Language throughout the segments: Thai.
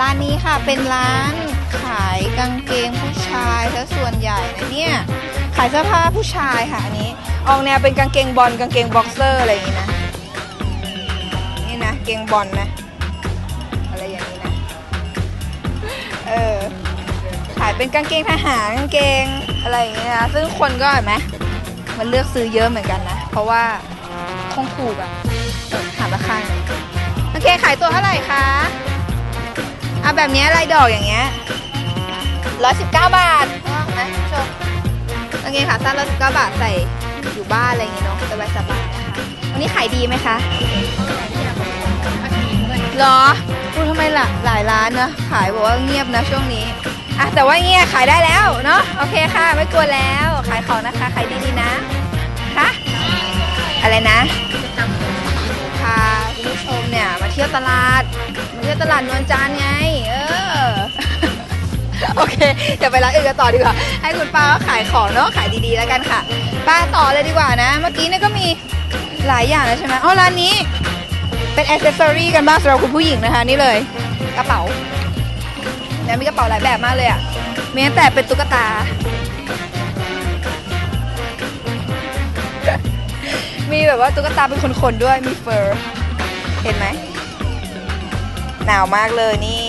ร้านนี้ค่ะเป็นร้านขายกางเกงผู้ชายซะส่วนใหญ่นะเนี่ยขายเสื้อผ้าผู้ชายค่ะอันนี้ออกแนวเป็นกางเกงบอลกางเกงบ็อกเซอร์อะไรอย่างนี้นะนี่นะเกงบอลนะอะไรอย่างนี้นะเออขายเป็นกางเกงทหารกางเกงอะไรอย่างเงี้นะซึ่งคนก็เห็นไหมมันเลือกซื้อเยอะเหมือนกันนะ เพราะว่าคงถูกอะเออหาราคาหน่อยกางเกงขายตัวเท่าไหร่คะ อะแบบนี้ลายดอกอย่างเงี้ยร้อยสิบเก้าบาทว่าไหมคุณผู้ชมกางเกงขาสั้นร้อยสิบเก้าบาทใส่อยู่บ้านอะไรอย่างเงี้ยเนาะสบายสบายนะคะวันนี้ขายดีไหมคะหรอพูดทำไมล่ะหลายร้านนะขายบอกว่าเงียบนะช่วงนี้อะแต่ว่าเงี้ยขายได้แล้วเนาะโอเคค่ะ ไม่กลัวแล้ว ขายของนะคะขายดีๆนะคะอะไรนะพาคุณผู้ชมเนี่ย เที่ยวตลาดมาเที่ยวตลาดนวลจันทร์ไง เออ โอเค เดี๋ยวไปร้านอื่นกันต่อดีกว่า ให้คุณป้าเขาขายของเนาะ ขายดีๆแล้วกันค่ะ ป้าต่อเลยดีกว่านะ เมื่อกี้เนี่ยก็มีหลายอย่างแล้วใช่ไหมอ๋อร้านนี้ เป็นอ c เซสซอรี่กันบ้างสำหรับคุณผู้หญิงนะคะ นี่เลย กระเป๋าเนี่ยมีกระเป๋าหลายแบบมากเลยอะมีตั้งแต่เป็นตุ๊กตา มีแบบว่าตุ๊กตาเป็นคนๆด้วย มีเฟอร์ เห็นไหม หนาวมากเลยนี่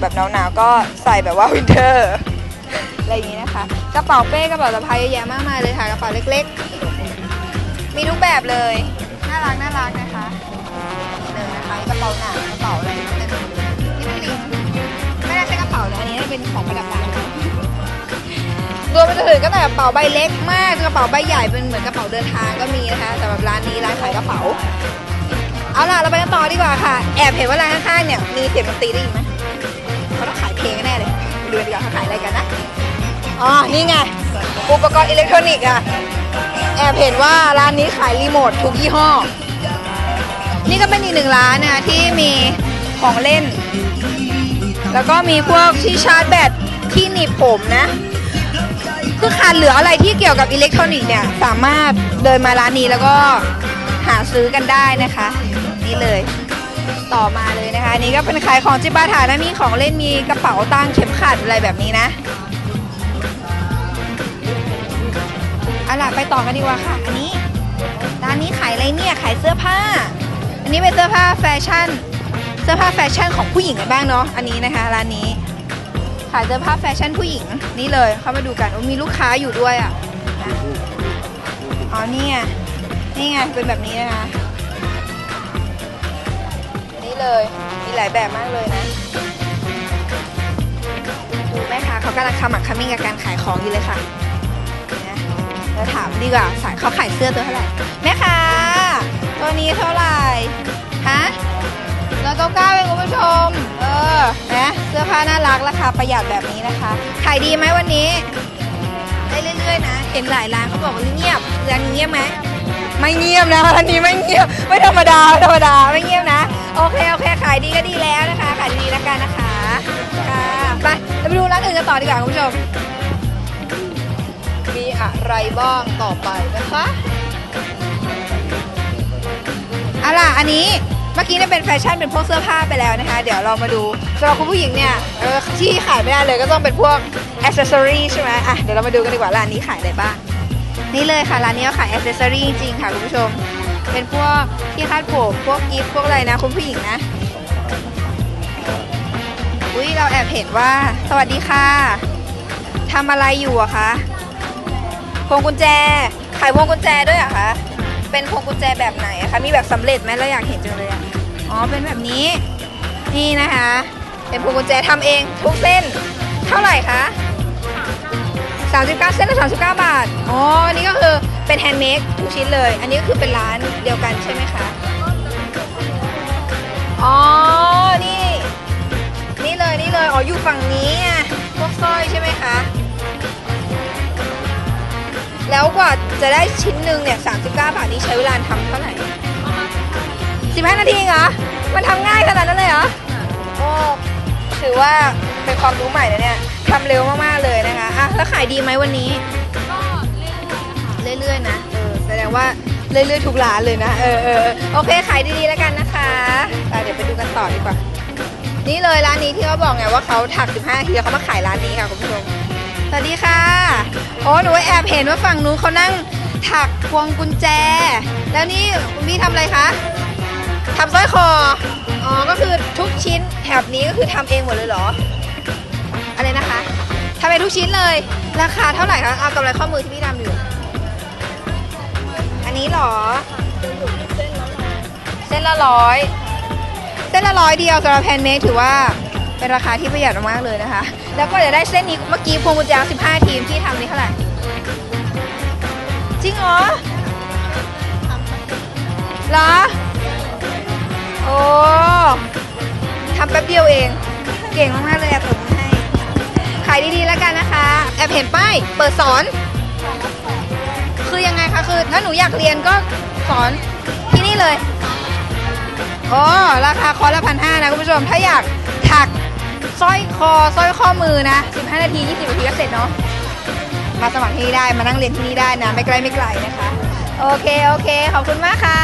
แบบหนาวๆก็ใส่แบบว่าวินเทอร์อะไรอย่างนี้นะคะ กระเป๋าเป้กระเป๋าสะพายเยอะแยะมากมายเลยค่ะ กระเป๋าเล็กๆ มีทุกแบบเลย น่ารักน่ารักนะคะนี่เลยนะคะกระเป๋าหนังกระเป๋าอะไรเต็มไปหมดเลยนี่เป็นลิงไม่ได้ใช้กระเป๋านะอันนี้เป็นของประดับร้านรวมไปจนถึงก็แต่กระเป๋าใบเล็กมากกระเป๋าใบใหญ่เป็นเหมือนกระเป๋าเดินทางก็มีนะคะสำหรับร้านนี้ร้านขายกระเป๋า เอาล่ะ เราไปกันต่อดีกว่าค่ะ แอบเห็นว่าร้านข้างๆเนี่ยมีเสียงดนตรีได้ยินไหมเขาต้องขายเพลงแน่เลยดูดีกว่าเขาขายอะไรกันนะ อ๋อ นี่ไง อุปกรณ์อิเล็กทรอนิกส์อะแอบเห็นว่าร้านนี้ขายรีโมททุกยี่ห้อ นี่ก็เป็นอีกหนึ่งร้านนะที่มีของเล่น แล้วก็มีพวกที่ชาร์จแบตที่หนีบผมนะ คือขาดเหลืออะไรที่เกี่ยวกับอิเล็กทรอนิกส์เนี่ย สามารถเดินมาร้านนี้แล้วก็ หาซื้อกันได้นะคะ นี่เลยต่อมาเลยนะคะอันนี่ก็เป็นขายของจิปาถานะมีของเล่นมีกระเป๋าตังเข็มขัดอะไรแบบนี้นะเอาล่ะไปต่อกันดีกว่าค่ะ อันนี้ร้านนี้ขายอะไรเนี่ยขายเสื้อผ้า อันนี้เป็นเสื้อผ้าแฟชั่น เสื้อผ้าแฟชั่นของผู้หญิงกันบ้างเนาะอันนี้นะคะร้านนี้ขายเสื้อผ้าแฟชั่นผู้หญิงนี่เลยเข้ามาดูกันโอ้มีลูกค้าอยู่ด้วยอะนะอ๋อนี่ไง นี่ไงเป็นแบบนี้นะคะ นี่เลยมีหลายแบบมากเลยนะดูแม่ค้าเขากำลังขมักขมิ้นกับการขายของอยู่เลยค่ะนะแล้วถามดีกว่าสายเขาขายเสื้อตัวเท่าไหร่แม่ค้าตัวนี้เท่าไหร่ฮะแล้วเก้าเก้าเองคุณผู้ชม เออนะเสื้อผ้าน่ารักราคาประหยัดแบบนี้นะคะ ขายดีไหมวันนี้ ได้เรื่อยๆนะ เห็นหลายร้านเขาบอกว่าเงียบร้านนี้เงียบไหม ไม่เงียบนะร้านนี้ไม่เงียบไม่ธรรมดาไม่ธรรมดาไม่เงียบนะ โอเคโอเคขายดีก็ดีแล้วนะคะขายดีแล้วกันนะคะค่ะไปเราไปดูร้านอื่นกันต่อดีกว่าคุณผู้ชมมีอะไรบ้างต่อไปนะคะเอาล่ะอันนี้เมื่อกี้เนี่ยเป็นแฟชั่นเป็นพวกเสื้อผ้าไปแล้วนะคะ เดี๋ยวเรามาดูสำหรับคุณผู้หญิงเนี่ยเออที่ขายไม่ได้เลยก็ต้องเป็นพวกอ c เซสซอรีใช่ไหมอะเดี๋ยวเรามาดูกันดีกว่าร้านนี้ขายอะไรบ้าง นี่เลยค่ะร้านนี้เขาขายอ c เซสซอรี่จริงๆค่ะคุณผู้ชม เป็นพวกที่คาดผมพวกกิฟต์พวกอะไรนะคุณผู้หญิงนะ อุ้ยเราแอบเห็นว่า สวัสดีค่ะทำอะไรอยู่อะคะพวงกุญแจ ขายพวงกุญแจด้วยอะคะเป็นพวงกุญแจแบบไหนคะมีแบบสำเร็จไหมเราอยากเห็นจังเลยอะอ๋อเป็นแบบนี้นี่นะคะ เป็นพวงกุญแจทำเองทุกเส้น เท่าไหร่คะ 39 เส้นละ39 บาท อ๋อนี่ก็คือเป็นแฮนด์เมดทุกชิ้นเลย อันนี้ก็คือเป็นร้านเดียวกันใช่ไหมคะ อ๋อ นี่ นี่เลยนี่เลย อ๋อ อยู่ฝั่งนี้อะพวกสร้อยใช่ไหมคะ แล้วกว่าจะได้ชิ้นหนึ่งเนี่ย 39 บาทนี้ใช้เวลาทำเท่าไหร่ 15 นาทีเองเหรอ มันทำง่ายขนาดนั้นเลยเหรอ โอ้ ถือว่าเป็นความรู้ใหม่นะเนี่ย ทำเร็วมาก ๆ เลยนะคะอะแล้วขายดีไหมวันนี้เรื่อย ๆ นะ เออ แสดงว่าเรื่อย ๆ ทุกร้านเลยนะ เออเออเออโอเค ขายดี ๆ แล้วกันนะคะอะเดี๋ยวไปดูกันต่อดีกว่า นี่เลยร้านนี้ที่เขาบอกไงว่าเขาถัก 15นาทีแล้วเขามาขายร้านนี้ค่ะคุณผู้ชม สวัสดีค่ะโอ้หนูแอบเห็นว่าฝั่งนู้นเขานั่งถักพวงกุญแจ แล้วนี่คุณพี่ทำอะไรคะทำสร้อยคอ อ๋อ ก็คือทุกชิ้นแถบนี้ก็คือทำเองหมดเลยเหรอ อะไรนะคะทำเองทุกชิ้นเลย ราคาเท่าไหร่คะเอากำไรข้อมือที่พี่ทำอยู่ อันนี้เหรอ เส้นละร้อย เส้นละร้อยเดียวสำหรับแฮนเมดถือว่าเป็นราคาที่ประหยัดมากๆเลยนะคะ แล้วก็จะได้เส้นนี้เมื่อกี้พวงกุญแจ15 ทีมที่ทำนี่เท่าไหร่ จริงเหรอเหรอ โอ้ทำแป๊บเดียวเอง เก่งมากๆเลยแอบผมให้ ขายดีๆแล้วกันนะคะ แอบเห็นป้ายเปิดสอน คือยังไงคะคือถ้าหนูอยากเรียนก็สอนที่นี่เลยอ๋อราคาคอร์สละพันห้านะคุณผู้ชม ถ้าอยากถักสร้อยคอสร้อยข้อมือนะ 15 นาที 20 นาทีก็เสร็จเนาะมาสมัครที่นี่ได้มานั่งเรียนที่นี่ได้นะ ไม่ไกลไม่ไกลนะคะ โอเค โอเค ขอบคุณมากค่ะ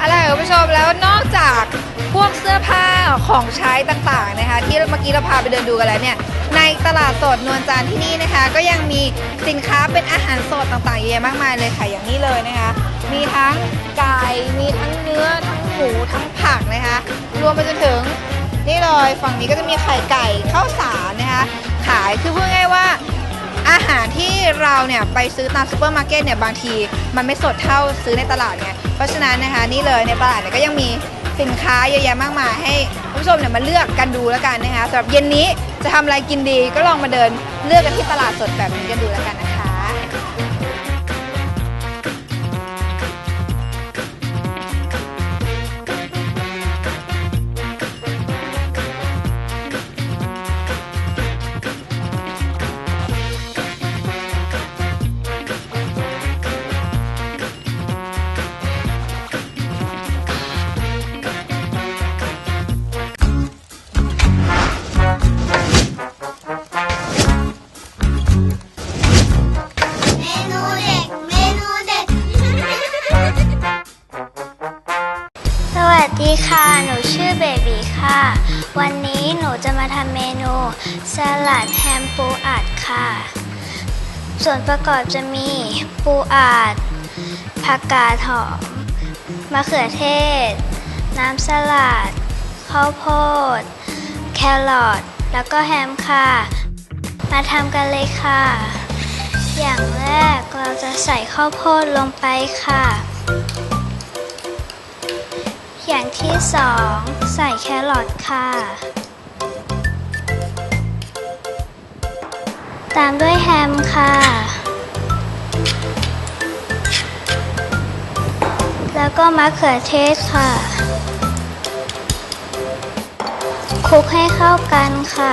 อะไรคุณผู้ชมแล้วนอกจากพวกเสื้อผ้า ของใช้ต่างๆนะคะ ที่เมื่อกี้เราพาไปเดินดูกันแล้วเนี่ยในตลาดสดนวลจันทร์ที่นี่นะคะ ก็ยังมีสินค้าเป็นอาหารสดต่างๆเยอะแยะมากมายเลยค่ะอย่างนี้เลยนะคะ มีทั้งไก่มีทั้งเนื้อทั้งหมูทั้งผักนะคะ รวมไปจนถึงนี่เลยฝั่งนี้ก็จะมีไข่ไก่ข้าวสารนะคะ ขายคือพูดง่ายว่าอาหารที่เราเนี่ยไปซื้อตามซูเปอร์มาร์เก็ตเนี่ยบางที มันไม่สดเท่าซื้อในตลาดไงเพราะฉะนั้นนะคะนี่เลยในตลาดเนี่ยก็ยังมี สินค้าเยอะแยะมากมายให้คุณผู้ชมเนี่ยมาเลือกกันดูแล้วกันนะคะสำหรับเย็นนี้จะทำอะไรกินดีก็ลองมาเดินเลือกกันที่ตลาดสดแบบนี้กันดูแล้วกันนะคะ ส่วนประกอบจะมีปูอัดผักกาดหอม มะเขือเทศ น้ำสลัด ข้าวโพด แครอท แล้วก็แฮมค่ะ มาทำกันเลยค่ะ อย่างแรกเราจะใส่ข้าวโพดลงไปค่ะ อย่างที่สองใส่แครอทค่ะ ตามด้วยแฮมค่ะ แล้วก็มะเขือเทศค่ะ คลุกให้เข้ากันค่ะ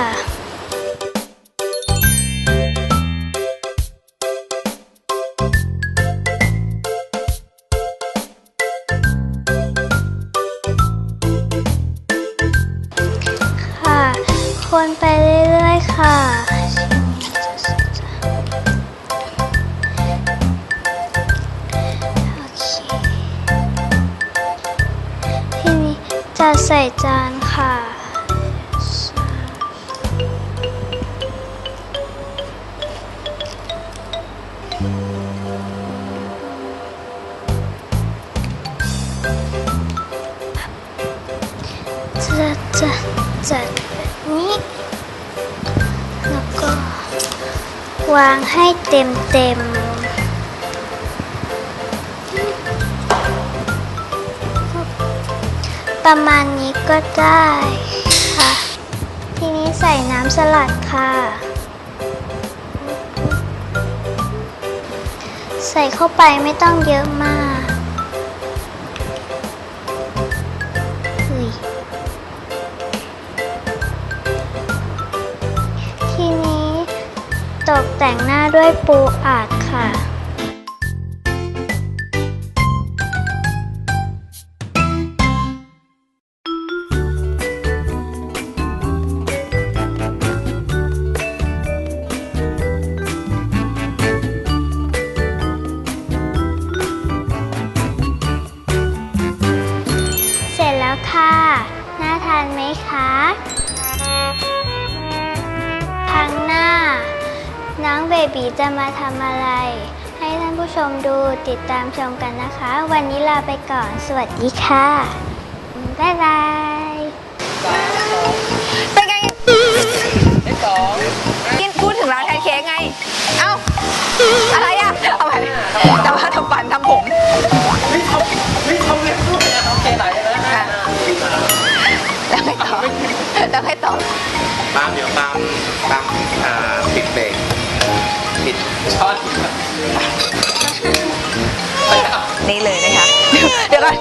จะใส่จานค่ะจะจะจัดแบบนี้ แล้วก็ วางให้เต็มเต็ม ประมาณนี้ก็ได้ค่ะ ทีนี้ใส่น้ำสลัดค่ะ ใส่เข้าไปไม่ต้องเยอะมากเฮ้ยทีนี้ตกแต่งหน้าด้วยปูอัดค่ะ น้องเบบีจะมาทำอะไร ให้ท่านผู้ชมดูติดตามชมกันนะคะ วันนี้ลาไปก่อน สวัสดีค่ะ บ๊ายบายเป็นไงกินพูดถึงร้านแพนเค้กไง เอ้า อะไรอะ เอาไปแต่ว่าทำฟันทำผมไม่ทำเล็บด้วยอะโอเคไหนนะอะแล้วไงต่อแล้วไงต่อปาล์มเดี๋ยวปาล์มปาล์มอ่าปิดเบรก ปิดช็อนนี่เลยนะคะ เดี๋ยวก่อน